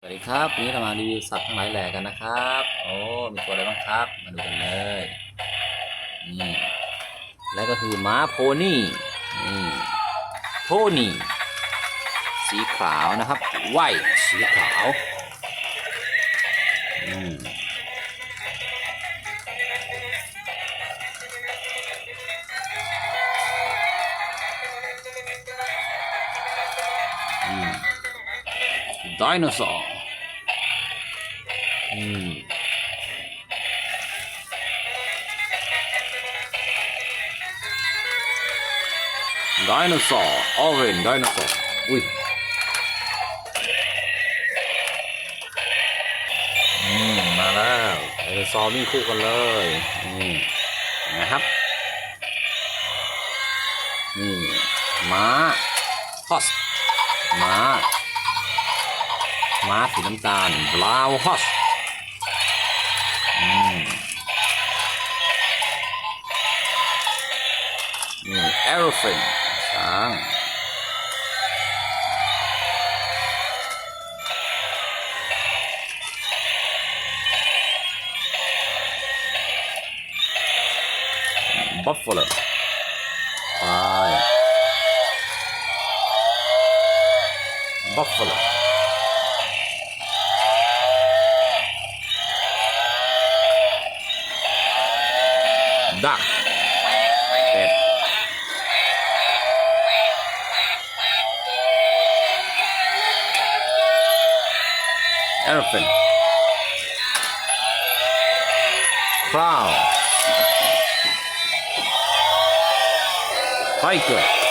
สวัสดีครับวันนี้เรามารีวิวสัตว์ทั้งหลายแหล่กันนะครับ โอ้ มีตัวอะไรบ้างครับ มาดูกันเลย นี่ และก็คือม้าโพนี่ นี่ โพนี่ สีขาวนะครับ ไวสีขาว ไดโนเสาร์อืมไดโนเสาร์ออเรนไดโนเสาร์อุ้ยอืมมาแล้วไดโนเสาร์วิ่งคู่กันเลยนี่นะครับนี่ม้าฮอสม้า มาสีน้ำตาลบราวฮอสนี่เอลฟินช้างบัฟเฟลไปบัฟเฟล elephant. Crow tiger